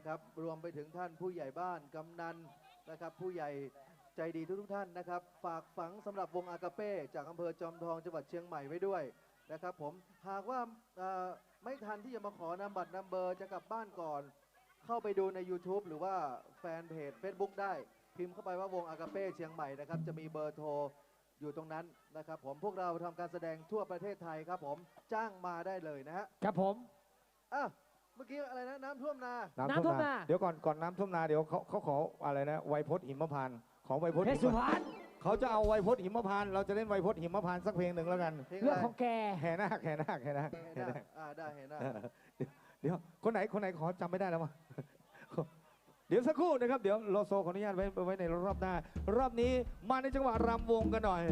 นะครับ รวมไปถึงท่านผู้ใหญ่บ้านกำนันนะครับ ผู้ใหญ่ใจดีทุกๆท่านนะครับ ฝากฝังสำหรับวงอากาเป้จากอำเภอจอมทองจังหวัดเชียงใหม่ไว้ด้วยนะครับ ผมหากว่าเอ่อไม่ทันที่จะมาขอนำบัตรนำเบอร์จะกลับบ้านก่อน เข้าไปดูใน YouTube หรือว่าแฟนเพจ Facebook ได้ พิมพ์เข้าไปว่าวงอากาเป้เชียงใหม่นะครับจะมีเบอร์โทรอยู่ตรงนั้นนะครับ ผมพวกเราทำการแสดงทั่วประเทศไทยครับ ผมจ้างมาได้เลยนะฮะครับผมอะเมื่อกี้อะไรนะน้ำท่วมนาน้ำท่วมนา เดี๋ยวก่อนก่อนน้ำท่วมนาเดี๋ยวเขาเขาขออะไรนะไวยพจน์หิมพานต์ของไวยพจน์เพหิชรสุมพพานต์รรณเขาจะเอาไวยพจน์หิมพานต์เราจะเล่นไวยพจน์หิมพานต์สักเพลงหนึ่งแล้วกัน เพลงเรื่องอะไรของแก แห่นาคแห่นาคแห่นาคเห็นหน้าอ่าได้เห็นหน้าเออเดี๋ยวคนไหนคนไหนขอจำไม่ได้แล้ววะเดี๋ยวสักครู่นะครับ เดี๋ยวโลโซขออนุญาตไว้ไว้ในรอบหน้า รอบนี้มาในจังหวะรำวงกันหน่อย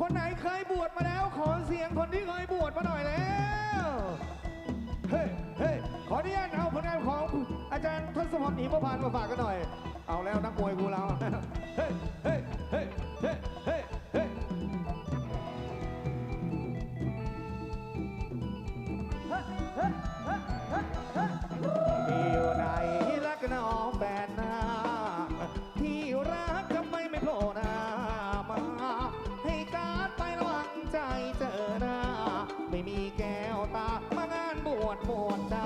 คนไหนเคยบวชมาแล้วขอเสียงคนที่เคยบวชมาหน่อยแล้ว พรหนีประพานมาฝากกันหน่อย เอาแล้วนักมวยกูเราเฮ้ยเฮ้ยเฮ้ยเฮ้ยเฮ้ยเฮ้ยอยู่ไหนรักน้องแฟนนาที่รักทำไมไม่โผล่หน้ามา ให้การไประวังใจเจอหน้า ไม่มีแก้วตามางานบวชหมดใจ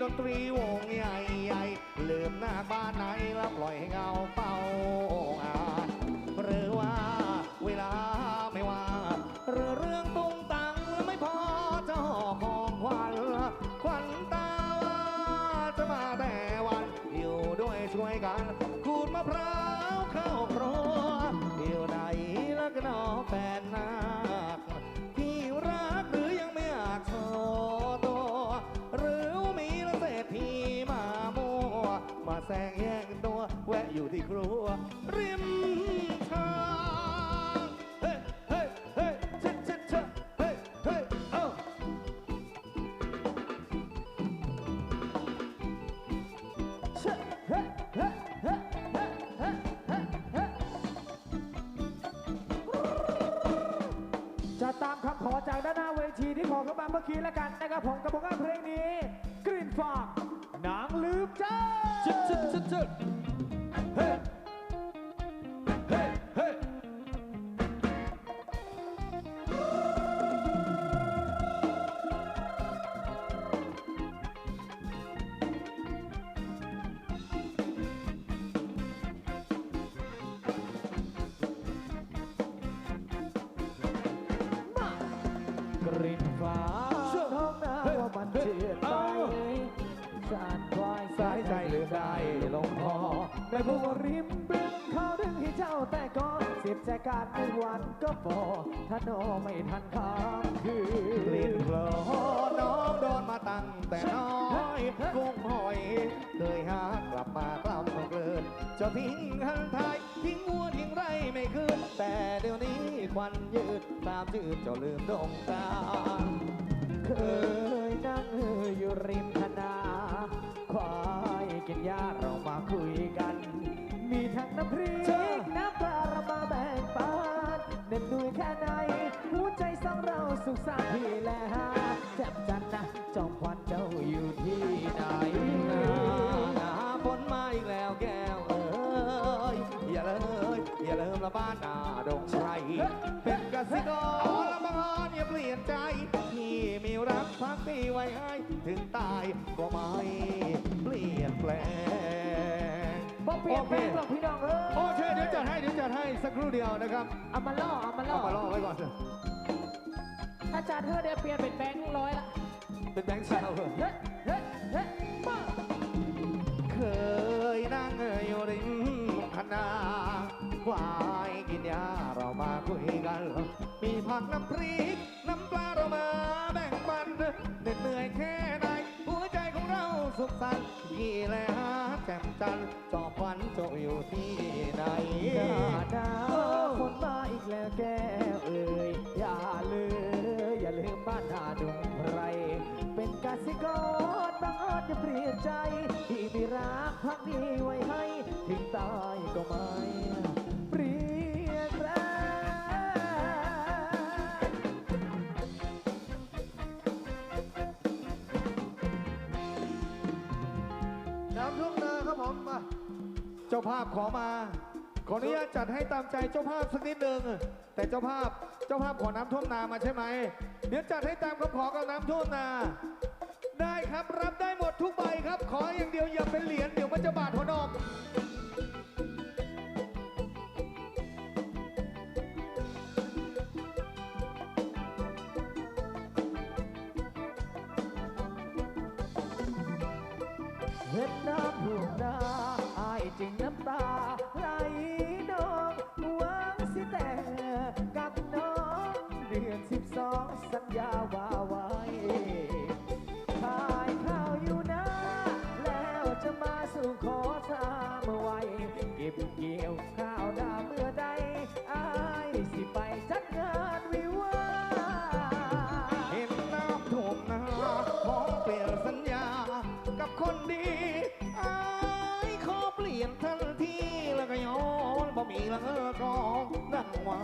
ดนตรีวงใหญ่ใหญ่ๆลืมหน้าบ้านไหนแล้วปล่อยให้เงาเป้า ตามคำขอจากด้านหน้าเวทีที่ขอเข้ามาเมื่อกี้แล้วกันนะครับผมกับผลงานเพลงนี้ กลิ่นฝากนางลืมเจ้า ชึดชึด ในพวกริมบึงเขาดึงให้เจ้าแต่ก็สิบใจการหนึ่งวันก็พอถ้าโนไม่ทันข้ามคืกลิ่นนโคลน้องโดนมาตั้งแต่น้อยกุ้งหอยเคยหากลับมากล้ำเกลินเจะทิ้งหันไทยทิ้งวัวทิ้งไรไม่คืนแต่เดี๋ยวนี้ควันยืดตามจืดเจ้าลืมดงตาเคยนั่งอยู่ริมทนาควายกินหญ้าเรามาคุยกันมี ทั้งน้ำพริกน้ำปลารามาแบ่งปันเน้นด้วยแค่ไหนหัวใจสองเราสุขสันต์ที่แลหาแจ่มจันทร์นะจอมควันเจ้าอยู่ที่ไหนหนาฝนมาอีกแล้วแก้วเอ้ยอย่าเลยอย่าเริ่มละบ้านนาดงไพรเป็นกสิกรละบังเอิญอย่าเปลี่ยนใจที่มีรักพักดีไว้ให้ถึงตายก็ไม่เปลี่ยนแปลง เปลี่ยนแปลงหรอกพี่น้องเอ้ยโอเคเดี๋ยวจัดให้เดี๋ยวจัดให้สักครู่เดียวนะครับเอามาล่อเอามาล่เอาอมาล่อไว้ก่อนเถอะถ้าจานเธอเดี๋ยวเปลี่ยนเป็นแบงค์ร้อยละเป็นแบงค์ชาวเฮ้ยเฮ้ยเฮ้ยมาเคยนั่งอยู่ริมคณะควายกินยาเรามาคุยกัน มีผักน้ำพริก น้ำปลาเรามาแบ่งปันเหน็ดเหนื่อยแค่ไหนหัวใจของเราสุขสันต์ยี่แลหาแจ่มจันทร์จอบควัน โจอยู่ที่ไหนดาหนาวฝนมาอีกแล้วแก้วเอ่ยอย่าลืมอย่าลืมบ้านนาดงไร เป็นกสิกรบางอาจจะเปลี่ยนใจ ที่มีรักพักดีไว้ให้ ถึงตายก็ไม่าภาพขอมา ขออนุญาตจัดให้ตามใจเจ้าภาพสักนิดหนึ่งแต่เจ้าภาพเจ้าภาพขอน้ำท่วมนามาใช่ไหมเดี๋ยวจัดให้ตามคำขอกับน้ำท่วมนา ได้ครับรับได้หมดทุกใบครับ ขออย่างเดียวอย่าเป็นเหรียญเดี๋ยวมันจะบาดหัวนมเห็นน้ำท่วมนาอายจึงน้ำ สิบสองสัญญาว่าไว้ขายข้าวอยู่นะ แล้วจะมาสู่ขอทามไว้เก็บเกี่ยวข้าวดาเมื่อใดอายสิไปจัดงานวิวาห์เห็นน้ำท่วมนาขอเปลี่ยนสัญญา กับคนดีอายขอเปลี่ยนทันทีแล้วก็ย้อนบ่มีละเออกองดังว่า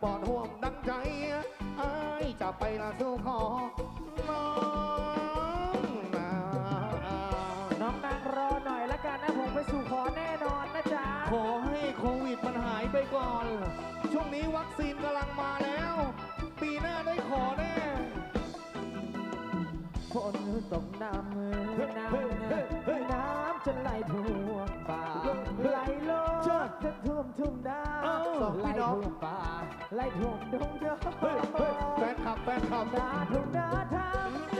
ละปอดห่วงดังใจอายจะไปละสู่ขอน้องนาน้องนางรอหน่อยละกันนะผมไปสู่ขอแน่นอนนะจ๊ะขอให้โควิดมันหายไปก่อน ช่วงนี้วัคซีนกำลังมาแล้ว ปีหน้าได้ขอแน่ฝนตกน้ำมือน้ำน้ำจะไหลท่วมป่าไหลลงจะท่วมทุ่งนาสองไหลพี่น้องท่วมป่า ไหลท่วมดงยอเฮ้ยเฮ้ยแฟนคลับแฟนคลับนาทุ่งนาทำทาง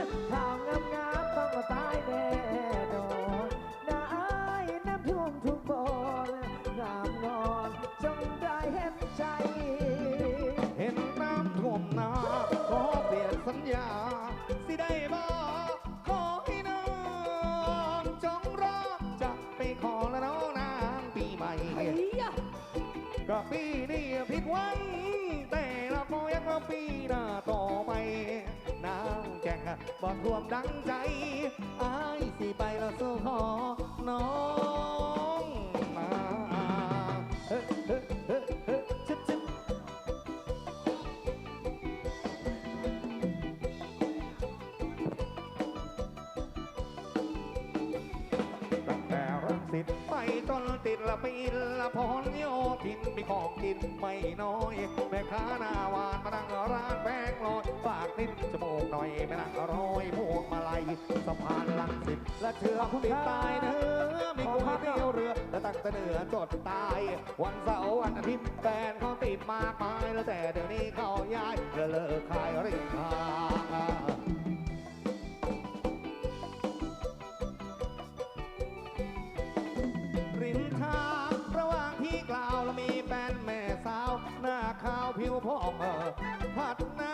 บอกรวมดังใจอายสิไปแล้วสู้ขอน้อง สิตไปจนติดละปีละพรโยทินมีของกินไม่น้อย แม่ค้าหน้าหวานมานั่งร้านแบงลอยฝากนิดจมูกหน่อยไม่นั่งร้อยพวงมาลัยสะพานลังสิตและเชือกติดตายเนื้อมีก๋วยเตี๋ยวเรือ และตักแต่เนื้อจดตาย วันเสาร์วันอาทิตย์แฟนเขาติดมากมายแล้วแต่เดี๋ยวนี้เขาย้ายเลิกขายริมทาง ผิวพองเออผัดหน้า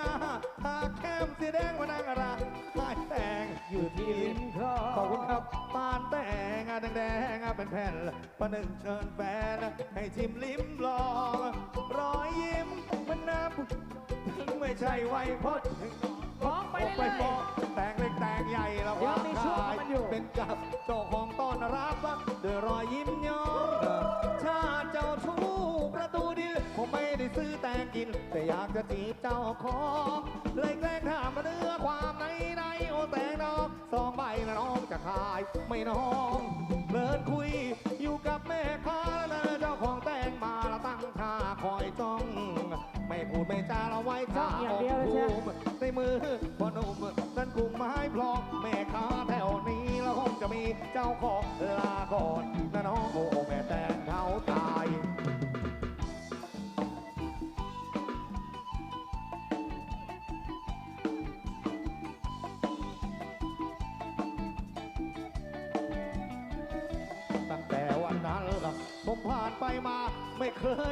ทาแก้มสีแดงมานางรักหายแต่งอยู่ที่ลิ้นคลองขอบคุณครับปานแต่งอะแดงๆอะเป็นแผ่นประหนึ่งเชิญแฟนให้ชิมลิ้มลองรอยยิ้มมันน้ำไม่ใช่ไวยพจน์ฟ้องไปออกไปเรื่อยฟ้องแต่งเล็กแต่งใหญ่แล้วยังมีช่วงขายมันอยู่เป็นกับเจ้าของ กิน แต่อยากจะจีบเจ้าของเลยแกล้งถามมาเนื้อความในในโอแต่งน้องสองใบนะน้องจะขายไม่น้องเลินคุยอยู่กับแม่ค้าแล้วเจ้าของแต่งมาแล้วตั้งท่าคอยจ้องไม่พูดไม่จาเราไว้จ้องอย่างภูมิในมือพอนุ่มนั้นกุมไม้พลอกแม่ค้าแถวนี้แล้วคงจะมีเจ้าของลาก่อนนะน้องโอ้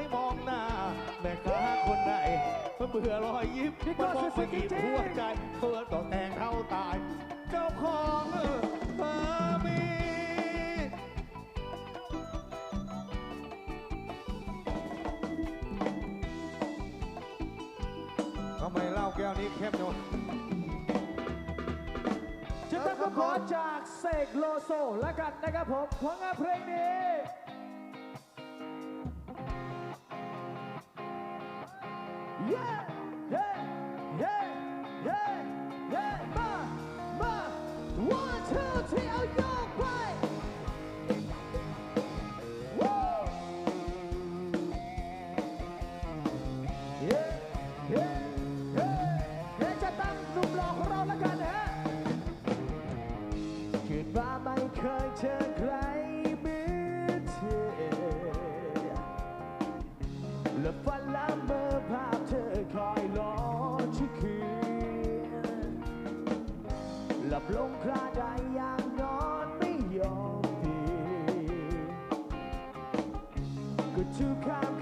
ยมองหน้า แม่ค้าคนไหนเบื่อรอยยิ้มพี่มันโก้มองไปหยิบสุดหัวใจเพื่อต่อแต่งเขาตาย เจ้าของเออสามีทำไมเหล้าแก้วนี้เข้มจังวะจะต้องขอจากเสกโลโซแล้วกันนะครับผมผลงานเพลงนี้ เย้เย้เย้เย้เย้มามา one two three เอ และฝันละเมอภาพเธอคอยรอทุกคืนหลับลงคราใดอย่างนอนไม่ยอมตื่นก็ทุกคำ